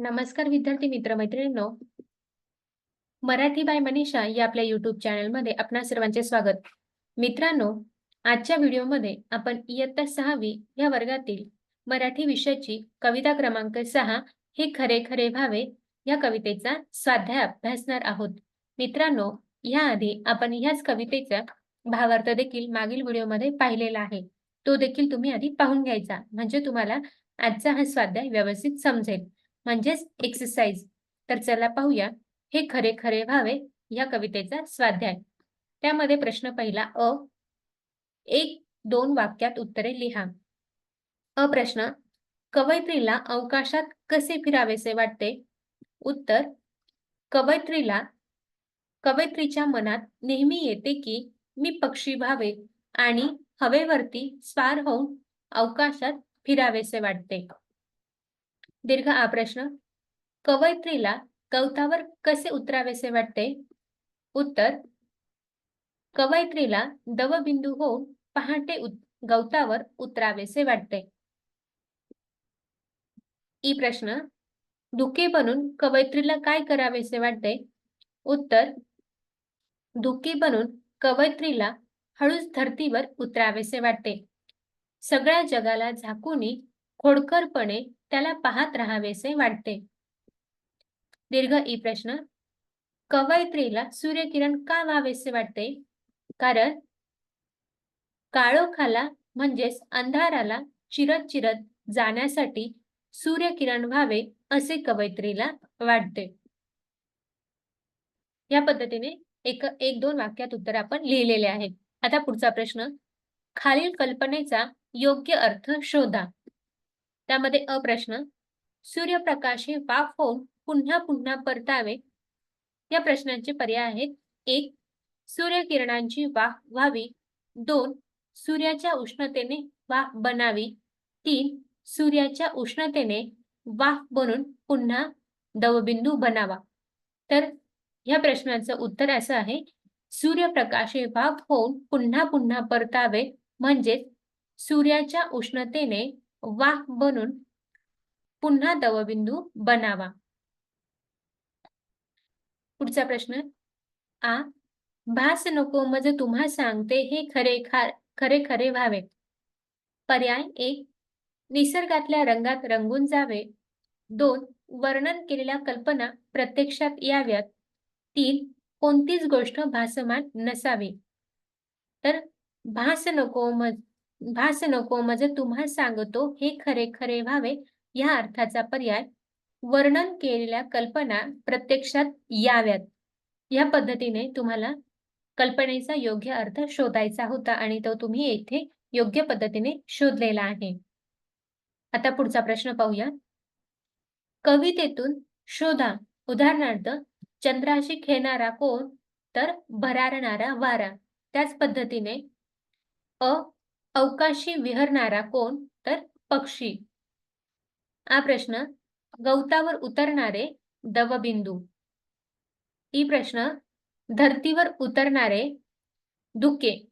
नमस्कार विद्यार्थी मित्र मैत्रिणींनो मराठी बाय मनीषा या आपल्या युट्यूब चॅनलमध्ये आपणा सर्वांचे स्वागत. मित्रांनो आजच्या व्हिडिओमध्ये आपण इयत्ता सहावी या वर्गातील मराठी विषयाची कविता क्रमांक सहा हे खरे खरे भावे या कवितेचा स्वाध्याय अभ्यासणार आहोत. मित्रांनो याआधी आपण ह्याच कवितेचा भावार्थ देखील मागील व्हिडिओमध्ये पाहिलेला आहे. तो देखील तुम्ही आधी पाहून घ्यायचा म्हणजे तुम्हाला आजचा हा स्वाध्याय व्यवस्थित समजेल. म्हणजेच एक्सरसाइज तर चला पाहूया हे खरे खरे व्हावे या कवितेचा स्वाध्याय. त्यामध्ये प्रश्न पहिला अ. एक दोन वाक्यात उत्तरे लिहा. अ प्रश्न कवयित्रीला अवकाशात कसे फिरावेसे वाटते? उत्तर कवयत्रीला कवयित्रीच्या मनात नेहमी येते की मी पक्षी व्हावे आणि हवेवरती स्वार होऊन अवकाशात फिरावेसे वाटते. दीर्घ हा प्रश्न. कवयित्रीला गवतावर कसे उतरावेसे वाटते? उत्तर. कवयित्रीला दवबिंदू होऊन पहाटे गवतावर उतरावेसे वाटते. ई प्रश्न. दुखे बनून कवयित्रीला काय करावेसे वाटते? उत्तर. धुके बनून कवयित्रीला हळूच धरतीवर उतरावेसे वाटते. सगळ्या जगाला झाकूनी खोडकरपणे त्याला पाहत राहावेसे वाटते. दीर्घ ई प्रश्न. कवयित्रीला सूर्यकिरण का व्हावेसे वाटते? कारण काळोखाला म्हणजेच अंधाराला चिरत चिरत जाण्यासाठी सूर्यकिरण व्हावे असे कवयित्रीला वाटते. या पद्धतीने एक एक दोन वाक्यात उत्तर आपण लिहिलेले आहे. आता पुढचा प्रश्न. खालील कल्पनेचा योग्य अर्थ शोधा. त्यामध्ये अप्रश्न सूर्यप्रकाश सूर्यप्रकाशे वाफ होऊन पुन्हा पुन्हा परतावे. या प्रश्नांचे पर्याय आहेत. एक सूर्यकिरणांची वाफ व्हावी. दोन सूर्याच्या उष्णतेने वाफ बनावी. तीन सूर्याच्या उष्णतेने वाफ बनून पुन्हा दवबिंदू बनावा. तर ह्या प्रश्नाचं उत्तर असं आहे. सूर्यप्रकाश वाफ होऊन पुन्हा पुन्हा परतावे. म्हणजेच सूर्याच्या उष्णतेने वाफ बनून पुन्हा दवबिंदू बनावा. पुढचा प्रश्न आ भास नको मज तुम्हा सांगते हे खरे खरे खरे व्हावे. पर्याय एक निसर्गातल्या रंगात रंगून जावे. दोन वर्णन केलेल्या कल्पना प्रत्यक्षात याव्यात. तीन कोणतीच गोष्ट भासमान नसावी. तर भास नको मज भास नको मज म्हणजे तुम्हा सांगतो हे खरे खरे व्हावे या अर्थाचा पर्याय. वर्णन केलेल्या कल्पना प्रत्यक्षात याव्यात. या पद्धतीने तुम्हाला कल्पनेचा योग्य अर्थ शोधायचा होता आणि तो तुम्ही येथे योग्य पद्धतीने शोधलेला आहे. आता पुढचा प्रश्न पाहूया. कवितेतून शोधा. उदाहरणार्थ चंद्राशी खेळणारा कोण? तर भरारणारा वारा. त्याच पद्धतीने अ अवकाशी विहरणारा कोण? तर पक्षी. हा प्रश्न गवतावर उतरणारे दवबिंदू. ई प्रश्न धरतीवर उतरणारे दुके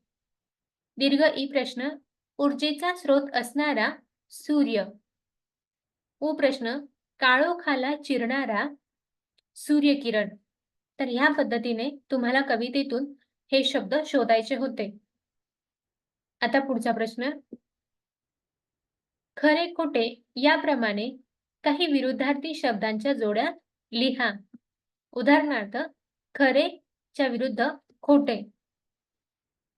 दीर्घ ई प्रश्न ऊर्जेचा स्रोत असणारा सूर्य. उ प्रश्न काळोखाला चिरणारा सूर्यकिरण. तर ह्या पद्धतीने तुम्हाला कवितेतून हे शब्द शोधायचे होते. आता पुढचा प्रश्न. खरे खोटे याप्रमाणे काही विरुद्धार्थी शब्दांच्या जोड्या लिहा. उदाहरणार्थ खरे च्या विरुद्ध खोटे.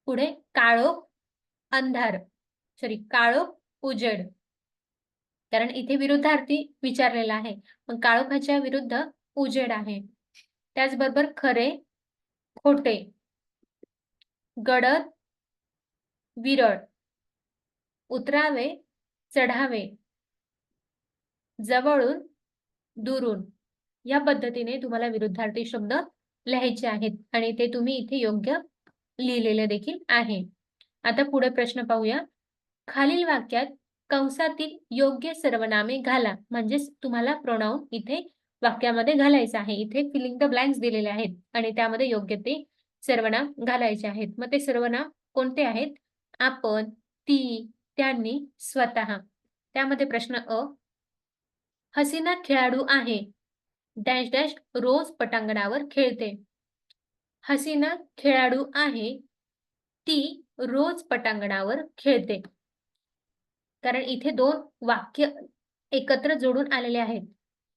पुढे काळो अंधार. सॉरी काळो उजेड. कारण इथे विरुद्धार्थी विचारलेला आहे. मग काळोखाच्या विरुद्ध उजेड आहे. त्याचबरोबर खरे खोटे. गडद विरळ. उतरावे चढावे. जवळून दुरून. या पद्धतीने तुम्हाला विरुद्धार्थी शब्द लिहायचे आहेत आणि ते तुम्ही इथे योग्य लिहिलेले देखील आहे. आता पुढे प्रश्न पाहूया. खालील वाक्यात कंसातील योग्य सर्वनामे घाला. म्हणजेच तुम्हाला प्रोनाऊन इथे वाक्यामध्ये घालायचं आहे. इथे फिलिंग द ब्लँक्स दिलेले आहेत आणि त्यामध्ये योग्य ते सर्वनाम घालायचे आहेत. मग ते सर्वनाम कोणते आहेत? आपण ती त्यांनी स्वतः. त्यामध्ये प्रश्न अ. हसीना खेळाडू आहे. डॅश डॅश रोज पटांगणावर खेळते. हसीना खेळाडू आहे. ती रोज पटांगणावर खेळते. कारण इथे दोन वाक्य एकत्र जोडून आलेले आहेत.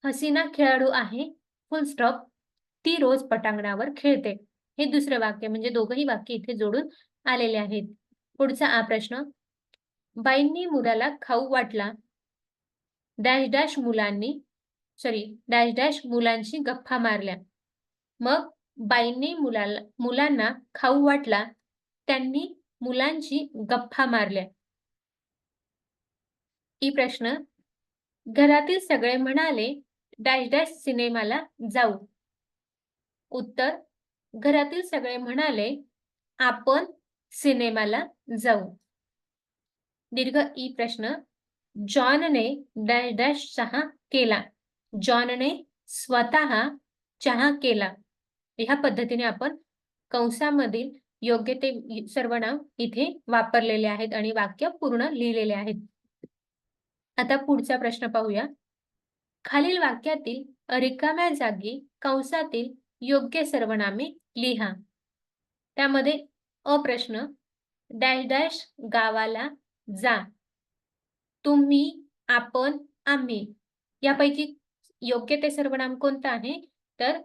हसीना खेळाडू आहे. फुल स्टॉप ती रोज पटांगणावर खेळते. हे दुसरं वाक्य म्हणजे दोघही वाक्य इथे जोडून आलेले आहेत. पुढचा हा प्रश्न. बाईंनी मुलाला खाऊ वाटला. डॅश डॅश मुलांनी सॉरी डॅश डॅश मुलांशी गप्पा मारल्या. मग बाईंनी मुलाला मुलांना खाऊ वाटला त्यांनी मुलांशी गप्पा मारल्या. ही प्रश्न. घरातील सगळे म्हणाले डॅश डॅश सिनेमाला जाऊ. उत्तर. घरातील सगळे म्हणाले आपण सिनेमाला जाऊ. दीर्घ ई प्रश्न. जॉनने डॅश डॅश चहा केला. जॉनने स्वतः चहा केला. ह्या पद्धतीने आपण कंसामधील योग्य ते सर्वनाम इथे वापरलेले आहेत आणि वाक्य पूर्ण लिहिलेले आहेत. आता पुढचा प्रश्न पाहूया. खालील वाक्यातील रिकाम्या जागी कंसातील योग्य सर्वनामे लिहा. त्यामध्ये अ प्रश्न डॅश डॅश गावाला जा. तुम्ही आपण आम्ही. यापैकी योग्य ते सर्वनाम कोणतं आहे? तर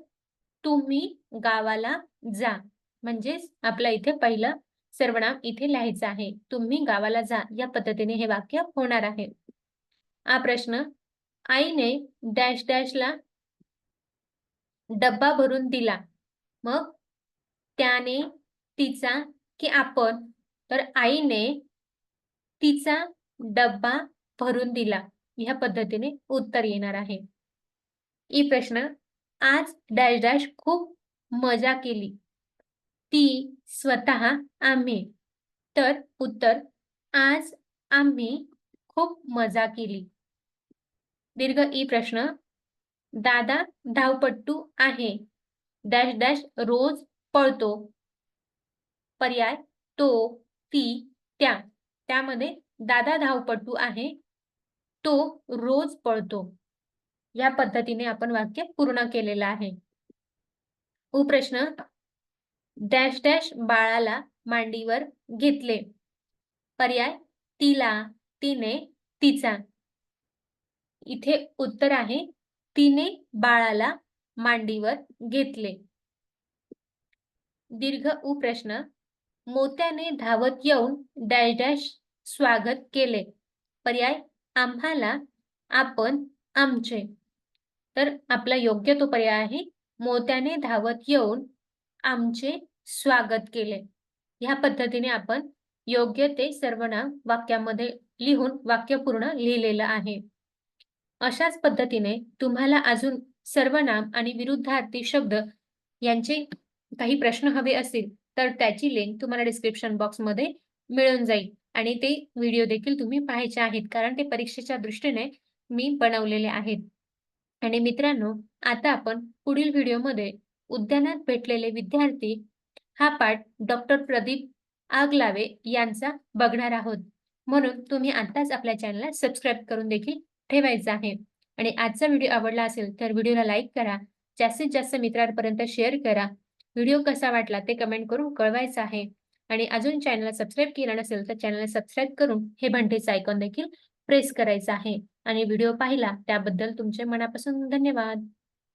तुम्ही गावाला जा. म्हणजेच आपला इथे पहिलं सर्वनाम इथे लिहायचं आहे. तुम्ही गावाला जा. या पद्धतीने हे वाक्य होणार आहे. हा प्रश्न आईने डॅश डॅशला डब्बा भरून दिला. मग त्याने तिचा की आपण. तर आईने तिचा डब्बा भरून दिला. ह्या पद्धतीने उत्तर येणार आहे. ई प्रश्न आज डॅश डॅश खूप मजा केली. ती स्वतः आम्ही. तर उत्तर आज आम्ही खूप मजा केली. दीर्घ ई प्रश्न दादा धावपट्टू आहे. डॅश डॅश रोज पळतो. पर्याय तो ती त्या. त्यामध्ये दादा धावपटू आहे. तो रोज पळतो. या पद्धतीने आपण वाक्य पूर्ण केलेलं आहे. हो उप्रश्न डॅश डॅश बाळाला मांडीवर घेतले. पर्याय तिला तिने तिचा. इथे उत्तर आहे. तिने बाळाला मांडीवर घेतले. दीर्घ उप्रश्न मोत्याने धावत येऊन डॅश डॅश स्वागत केले. पर्याय आम्हाला आपण आमचे. तर आपला योग्य तो पर्याय आहे मोत्याने धावत येऊन आमचे स्वागत केले. ह्या पद्धतीने आपण योग्य ते सर्वनाम वाक्यामध्ये लिहून वाक्य पूर्ण लिहिलेलं आहे. अशाच पद्धतीने तुम्हाला अजून सर्वनाम आणि विरुद्धार्थी शब्द यांचे काही प्रश्न हवे असतील तर त्याची लिंक तुम्हाला डिस्क्रिप्शन बॉक्समध्ये मिळून जाईल. आणि ते व्हिडिओ देखील तुम्ही पाहायचे आहेत कारण ते परीक्षेच्या दृष्टीने मी बनवलेले आहेत. आणि मित्रांनो आता आपण पुढील व्हिडिओमध्ये उद्यानात भेटलेले विद्यार्थी हा पाठ डॉक्टर प्रदीप आगलावे यांचा बघणार आहोत. म्हणून तुम्ही आताच आपल्या चॅनलला सबस्क्राईब करून देखील ठेवायचं आहे. आणि आजचा व्हिडिओ आवडला असेल तर व्हिडिओला लाईक करा. जास्तीत जास्त मित्रांपर्यंत शेअर करा. व्हिडिओ कसा वाटला ते कमेंट करून कळवायचं आहे. आणि अजून चॅनलला सबस्क्राईब केलं नसेल तर चॅनलला सबस्क्राईब करून हे घंटेचं आयकॉन देखील प्रेस करायचं आहे. आणि व्हिडिओ पाहिला त्याबद्दल तुमचे मनापासून धन्यवाद.